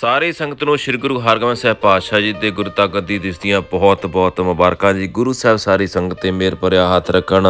ਸਾਰੀ ਸੰਗਤ ਨੂੰ ਸ੍ਰੀ ਗੁਰੂ ਹਰਗੋਬਿੰਦ ਸਾਹਿਬ ਪਾਤਸ਼ਾਹ ਜੀ ਦੇ ਗੁਰੂ ਤਾਗਤ ਦੀ ਦਿਸਦੀਆਂ ਬਹੁਤ ਬਹੁਤ ਮੁਬਾਰਕਾਂ ਜੀ। ਗੁਰੂ ਸਾਹਿਬ ਸਾਰੀ ਸੰਗਤ ਤੇ ਮੇਰ ਭਰਿਆ ਹੱਥ ਰੱਖਣ।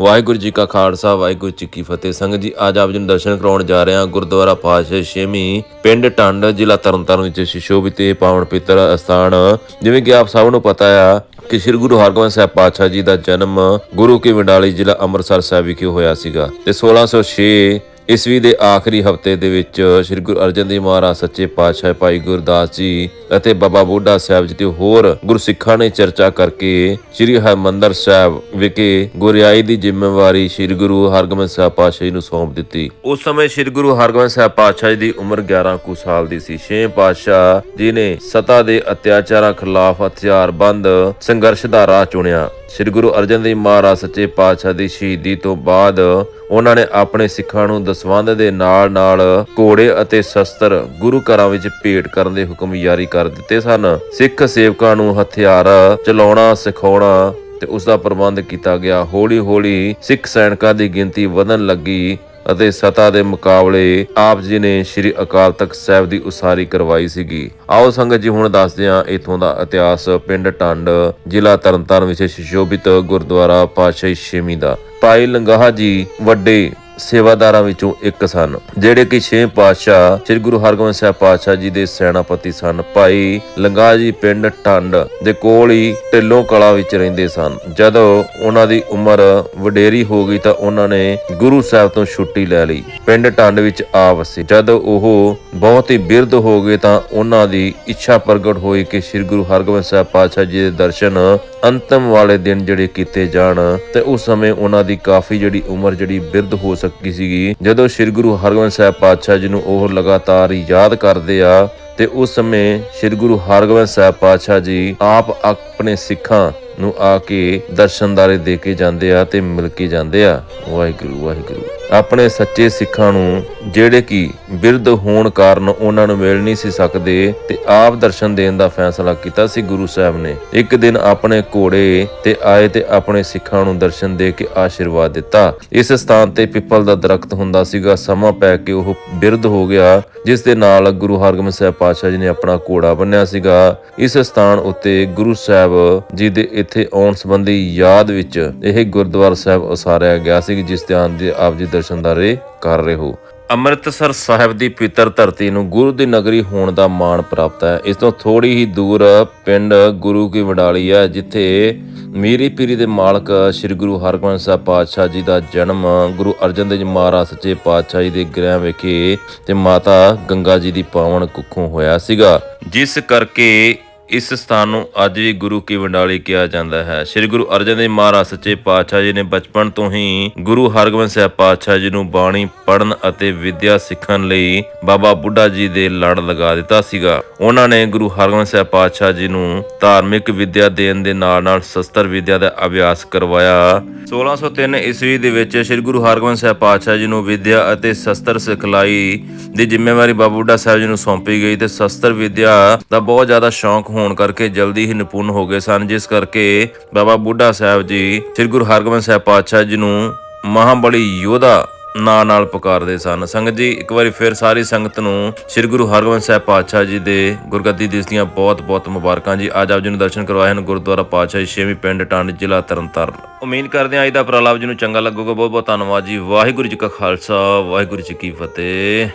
ਵਾਹਿਗੁਰੂ ਜੀ ਕਾ ਖਾਲਸਾ, ਵਾਹਿਗੁਰੂ ਜੀ ਕੀ ਫਤਿਹ। ਸੰਗਤ ਜੀ, ਅੱਜ ਆਪ ਜੀ ਨੂੰ ਦਰਸ਼ਨ ਕਰਾਉਣ ਜਾ ਰਹੇ ਹਾਂ ਗੁਰਦੁਆਰਾ ਪਾਤਸ਼ਾਹ ਛੇਵੀਂ ਪਿੰਡ ਟੰਡ, ਜ਼ਿਲ੍ਹਾ ਤਰਨਤਾਰਨ ਵਿੱਚ ਸ਼ਿਸ਼ੋਭਿਤ ਤੇ ਪਾਵਨ ਪਿੱਤਰ ਅਸਥਾਨ। ਜਿਵੇਂ ਕਿ ਆਪ ਸਭ ਨੂੰ ਪਤਾ ਆ ਕਿ ਸ੍ਰੀ ਗੁਰੂ ਹਰਗੋਬਿੰਦ ਸਾਹਿਬ ਪਾਤਸ਼ਾਹ ਜੀ ਦਾ ਜਨਮ ਗੁਰੂ ਕੀ ਵਡਾਲੀ ਜ਼ਿਲ੍ਹਾ ਅੰਮ੍ਰਿਤਸਰ ਸਾਹਿਬ ਵਿਖੇ ਹੋਇਆ ਸੀਗਾ। ਤੇ 1606 ਈਸਵੀ ਦੇ ਆਖਰੀ ਹਫ਼ਤੇ ਦੇ ਵਿੱਚ ਸ੍ਰੀ ਗੁਰੂ ਅਰਜਨ ਦੇਵ ਮਹਾਰਾਜ, ਸੱਚੇ ਪਾਤਸ਼ਾਹ ਭਾਈ ਗੁਰਦਾਸ ਜੀ ਅਤੇ ਬਾਬਾ ਬੁੱਢਾ ਸਾਹਿਬ ਜੀ ਤੇ ਹੋਰ ਗੁਰਸਿੱਖਾਂ ਨੇ ਚਰਚਾ ਕਰਕੇ ਸ੍ਰੀ ਹਰਮੰਦਰ ਸਾਹਿਬ ਵਿਖੇ ਗੁਰਿਆਈ ਦੀ ਜ਼ਿੰਮੇਵਾਰੀ ਸ੍ਰੀ ਗੁਰੂ ਹਰਗੋਬਿੰਦ ਸਾਹਿਬ ਪਾਤਸ਼ਾਹ ਜੀ ਨੂੰ ਸੌਂਪ ਦਿੱਤੀ। ਉਸ ਸਮੇਂ ਸ੍ਰੀ ਗੁਰੂ ਹਰਗੋਬਿੰਦ ਸਾਹਿਬ ਪਾਤਸ਼ਾਹ ਜੀ ਦੀ ਉਮਰ 11 ਕੁ ਸਾਲ ਦੀ ਸੀ। ਛੇ ਪਾਤਸ਼ਾਹ ਜੀ ਨੇ ਸਤਾ ਦੇ ਅਤਿਆਚਾਰਾਂ ਖਿਲਾਫ ਹਥਿਆਰਬੰਦ ਸੰਘਰਸ਼ ਦਾ ਰਾਹ ਚੁਣਿਆ। ਸ੍ਰੀ ਗੁਰੂ ਅਰਜਨ ਦੇਵ ਮਹਾਰਾਜ ਸੱਚੇ ਪਾਤਸ਼ਾਹ ਦੀ ਸ਼ਹੀਦੀ ਤੋਂ ਬਾਅਦ ਉਹਨਾਂ ਨੇ ਆਪਣੇ ਸਿੱਖਾਂ ਨੂੰ ਦਸਵੰਧ ਦੇ ਨਾਲ-ਨਾਲ ਘੋੜੇ ਅਤੇ ਸ਼ਸਤਰ ਗੁਰੂ ਘਰਾਂ ਵਿੱਚ ਭੇਟ ਕਰਨ ਦੇ ਹੁਕਮ ਜਾਰੀ ਕਰ ਦਿੱਤੇ ਸਨ। ਸਿੱਖ ਸੇਵਕਾਂ ਨੂੰ ਹਥਿਆਰ ਚਲਾਉਣਾ, ਸਿਖਾਉਣਾ ਤੇ ਉਸ ਦਾ ਪ੍ਰਬੰਧ ਕੀਤਾ ਗਿਆ। ਹੌਲੀ-ਹੌਲੀ ਸਿੱਖ ਸੈਨਿਕਾਂ ਦੀ ਗਿਣਤੀ ਵਧਣ ਲੱਗੀ ਅਤੇ ਸਤਾ ਦੇ ਮੁਕਾਬਲੇ ਆਪ ਜੀ ਨੇ ਸ੍ਰੀ ਅਕਾਲ ਤਖਤ ਸਾਹਿਬ ਦੀ ਉਸਾਰੀ ਕਰਵਾਈ ਸੀਗੀ। ਆਓ ਸੰਗਤ ਜੀ, ਹੁਣ ਦੱਸਦੇ ਹਾਂ ਇਥੋਂ ਦਾ ਇਤਿਹਾਸ ਪਿੰਡ ਟੰਡ, ਜ਼ਿਲ੍ਹਾ ਤਰਨਤਾਰਨ ਵਿਖੇ ਸ਼ਿਸ਼ੋਭਿਤ ਗੁਰਦੁਆਰਾ ਪਾਤਸ਼ਾਹੀ ਛੇਵੀਂ ਦਾ। ਭਾਈ ਲੰਗਾਹ ਜੀ ਵੱਡੇ ਸੇਵਾਦਾਰਾਂ ਵਿੱਚੋਂ ਇੱਕ ਸਨ, ਜਿਹੜੇ ਕਿ ਛੇ ਪਾਤਸ਼ਾਹ ਸ੍ਰੀ ਗੁਰੂ ਹਰਗੋਬਿੰਦ ਸਾਹਿਬ ਪਾਤਸ਼ਾਹ ਜੀ ਦੇ ਸੈਨਾਪਤੀ ਸਨ। ਭਾਈ ਲੰਗਾ ਜੀ ਪਿੰਡ ਟੰਡ ਦੇ ਕੋਲ ਹੀ ਢਿੱਲੋਂ ਕਲਾ ਵਿੱਚ ਰਹਿੰਦੇ ਸਨ। ਜਦੋਂ ਉਹਨਾਂ ਦੀ ਉਮਰ ਵਡੇਰੀ ਹੋ ਗਈ ਤਾਂ ਉਹਨਾਂ ਨੇ ਗੁਰੂ ਸਾਹਿਬ ਤੋਂ ਛੁੱਟੀ ਲੈ ਲਈ। ਪਿੰਡ ਟੰਡ ਵਿੱਚ ਆ ਵਸੇ ਜਦੋਂ ਉਹ ਬਹੁਤ ਹੀ ਬਿਰਧ ਹੋ ਗਏ ਤਾਂ ਉਹਨਾਂ ਦੀ ਇੱਛਾ ਪ੍ਰਗਟ ਹੋਈ ਕਿ ਸ੍ਰੀ ਗੁਰੂ ਹਰਗੋਬਿੰਦ ਸਾਹਿਬ ਪਾਤਸ਼ਾਹ ਜੀ ਦੇ ਦਰਸ਼ਨ ਅੰਤਮ ਵਾਲੇ ਦਿਨ ਜਿਹੜੇ ਕੀਤੇ ਜਾਣ, ਤੇ ਉਸ ਸਮੇਂ ਉਹਨਾਂ ਦੀ ਕਾਫੀ ਜਿਹੜੀ ਉਮਰ ਜਿਹੜੀ ਬਿਰਧ ਹੋ ਸਕੀ ਸੀਗੀ। ਜਦੋਂ ਸ੍ਰੀ ਗੁਰੂ ਹਰਗੋਬਿੰਦ ਸਾਹਿਬ ਪਾਤਸ਼ਾਹ ਜੀ ਨੂੰ ਉਹ ਲਗਾਤਾਰ ਯਾਦ ਕਰਦੇ ਆ, ਤੇ ਉਸ ਸਮੇਂ ਸ੍ਰੀ ਗੁਰੂ ਹਰਗੋਬਿੰਦ ਸਾਹਿਬ ਪਾਤਸ਼ਾਹ ਜੀ ਆਪ ਆਪਣੇ ਸਿੱਖਾਂ ਨੂੰ ਆ ਕੇ ਦਰਸ਼ਨਦਾਰੇ ਦੇ ਕੇ ਜਾਂਦੇ ਆ ਤੇ ਮਿਲ ਕੇ ਜਾਂਦੇ ਆ। ਵਾਹਿਗੁਰੂ ਵਾਹਿਗੁਰੂ। ਆਪਣੇ ਸੱਚੇ ਸਿੱਖਾਂ ਨੂੰ ਜਿਹੜੇ ਕਿ ਬਿਰਧ ਹੋਣ ਕਾਰਨ ਉਹਨਾਂ ਨੂੰ ਮਿਲ ਨਹੀਂ ਸੀ ਸਕਦੇ ਤੇ ਆਪ ਦਰਸ਼ਨ ਦੇਣ ਦਾ ਫੈਸਲਾ ਕੀਤਾ ਸੀ ਗੁਰੂ ਸਾਹਿਬ ਨੇ। ਇੱਕ ਦਿਨ ਆਪਣੇ ਘੋੜੇ ਤੇ ਆਏ ਤੇ ਆਪਣੇ ਸਿੱਖਾਂ ਨੂੰ ਦਰਸ਼ਨ ਦੇ ਕੇ ਆਸ਼ੀਰਵਾਦ ਦਿੱਤਾ। ਇਸ ਸਥਾਨ ਤੇ ਪਿੱਪਲ ਦਾ ਦਰਖਤ ਹੁੰਦਾ ਸੀਗਾ। ਸਮਾਂ ਪੈ ਕੇ ਉਹ ਬਿਰਧ ਹੋ ਗਿਆ, ਜਿਸ ਦੇ ਨਾਲ ਗੁਰੂ ਹਰਗੋਬਿੰਦ ਸਾਹਿਬ ਪਾਤਸ਼ਾਹ ਜੀ ਨੇ ਆਪਣਾ ਘੋੜਾ ਬੰਨਿਆ ਸੀਗਾ। ਇਸ ਸਥਾਨ ਉੱਤੇ ਗੁਰੂ ਸਾਹਿਬ ਜੀ ਦੇ ਇੱਥੇ ਆਉਣ ਸੰਬੰਧੀ ਯਾਦ ਵਿੱਚ ਇਹ ਗੁਰਦੁਆਰਾ ਸਾਹਿਬ ਉਸਾਰਿਆ ਗਿਆ ਸੀ, ਜਿਸ ਤੇ ਆਨ ਦੇ ਆਪ ਜੀ ਦਰਸ਼ਨਦਾਰੇ ਕਰ ਰਹੇ ਹੋ। ਅੰਮ੍ਰਿਤਸਰ ਸਾਹਿਬ ਦੀ ਪਿੱਤਰ ਧਰਤੀ ਨੂੰ ਗੁਰੂ ਦੀ ਨਗਰੀ ਹੋਣ ਦਾ ਮਾਣ ਪ੍ਰਾਪਤ ਹੈ। ਇਸ ਤੋਂ ਥੋੜੀ ਹੀ ਦੂਰ ਪਿੰਡ ਗੁਰੂ ਕੀ ਵਡਾਲੀ ਹੈ, ਜਿੱਥੇ ਮੀਰੀ ਪੀਰੀ ਦੇ ਮਾਲਕ ਸ੍ਰੀ ਗੁਰੂ ਹਰਗੋਬਿੰਦ ਸਾਹਿਬ ਪਾਤਸ਼ਾਹ ਜੀ ਦਾ ਜਨਮ ਗੁਰੂ ਅਰਜਨ ਦੇਵ ਜੀ ਮਹਾਰਾਜ ਸੱਚੇ ਪਾਤਸ਼ਾਹ ਜੀ ਦੇ ਗ੍ਰਹਿ ਵਿਖੇ ਤੇ ਮਾਤਾ ਗੰਗਾ ਜੀ ਦੀ ਪਾਵਨ ਕੁੱਖੋਂ ਹੋਇਆ ਸੀਗਾ। ਜਿਸ ਕਰਕੇ ਇਸ ਸਥਾਨ ਨੂੰ ਅੱਜ ਵੀ ਗੁਰੂ ਕੀ ਵੰਡਾਲੀ ਕਿਹਾ ਜਾਂਦਾ ਹੈ। ਸ੍ਰੀ ਗੁਰੂ ਅਰਜਨ ਦੇਵ ਮਹਾਰਾਜ ਸੱਚੇ ਪਾਤਸ਼ਾਹ ਜੀ ਨੇ ਬਚਪਨ ਤੋਂ ਹੀ ਗੁਰੂ ਹਰਗੋਬਿੰਦ ਸਾਹਿਬ ਪਾਤਸ਼ਾਹ ਜੀ ਨੂੰ ਬਾਣੀ ਪੜਨ ਅਤੇ ਵਿਦਿਆ ਸਿੱਖਣ ਲਈ ਬਾਬਾ ਬੁੱਢਾ ਜੀ ਦੇ ਲੜ ਲਗਾ ਦਿੱਤਾ ਸੀਗਾ। ਉਹਨਾਂ ਨੇ ਗੁਰੂ ਹਰਗੋਬਿੰਦ ਸਾਹਿਬ ਪਾਤਸ਼ਾਹ ਜੀ ਨੂੰ ਧਾਰਮਿਕ ਵਿਦਿਆ ਦੇਣ ਦੇ ਨਾਲ-ਨਾਲ ਸ਼ਸਤਰ ਵਿਦਿਆ ਦਾ ਅਭਿਆਸ ਕਰਵਾਇਆ। 1603 ਈਸਵੀ ਦੇ ਵਿੱਚ ਸ੍ਰੀ ਗੁਰੂ ਹਰਗੋਬਿੰਦ ਸਾਹਿਬ ਪਾਤਸ਼ਾਹ ਜੀ ਨੂੰ ਵਿਦਿਆ ਅਤੇ ਸ਼ਸਤਰ ਸਿਖਲਾਈ ਦੀ ਜ਼ਿੰਮੇਵਾਰੀ ਬਾਬਾ ਬੁੱਢਾ ਸਾਹਿਬ ਜੀ ਨੂੰ ਸੌਂਪੀ ਗਈ ਤੇ ਸ਼ਸਤਰ ਵਿਦਿਆ ਦਾ ਬਹੁਤ ਜ਼ਿਆਦਾ ਸ਼ੌਂਕ ਹੋਣ ਕਰਕੇ ਜਲਦੀ ਹੀ ਨਿਪੁੰਨ ਹੋ ਗਏ ਸਨ, ਜਿਸ ਕਰਕੇ ਬਾਬਾ ਬੁੱਢਾ ਸਾਹਿਬ ਜੀ, ਸ੍ਰੀ ਗੁਰੂ ਹਰਗੋਬਿੰਦ ਸਾਹਿਬ ਪਾਤਸ਼ਾਹ ਜੀ ਨੂੰ ਮਹਾਬਲੀ ਯੋਧਾ ਨਾਂ ਨਾਲ ਪੁਕਾਰਦੇ ਸਨ। ਸੰਗਤ ਜੀ, ਇੱਕ ਵਾਰੀ ਫਿਰ ਸਾਰੀ ਸੰਗਤ ਨੂੰ ਸ੍ਰੀ ਗੁਰੂ ਹਰਗੋਬਿੰਦ ਸਾਹਿਬ ਪਾਤਸ਼ਾਹ ਜੀ ਦੇ ਗੁਰਗੱਦੀ ਦਿਵਸ ਦੀਆਂ ਬਹੁਤ-ਬਹੁਤ ਮੁਬਾਰਕਾਂ ਜੀ। ਅੱਜ ਆਪ ਜੀ ਨੂੰ ਦਰਸ਼ਨ ਕਰਵਾਏ ਹਨ ਗੁਰਦੁਆਰਾ ਪਾਤਸ਼ਾਹੀ ਛੇਵੀਂ ਪਿੰਡ ਟੰਡ ਜ਼ਿਲ੍ਹਾ ਤਰਨਤਾਰਨ। ਉਮੀਦ ਕਰਦੇ ਹਾਂ ਅੱਜ ਦਾ ਪ੍ਰਲਾਪ ਜੀ ਨੂੰ ਚੰਗਾ ਲੱਗੂਗਾ। ਬਹੁਤ-ਬਹੁਤ ਧੰਨਵਾਦ ਜੀ। ਵਾਹਿਗੁਰੂ ਜੀ ਕਾ ਖਾਲਸਾ, ਵਾਹਿਗੁਰੂ ਜੀ ਕੀ ਫਤਿਹ।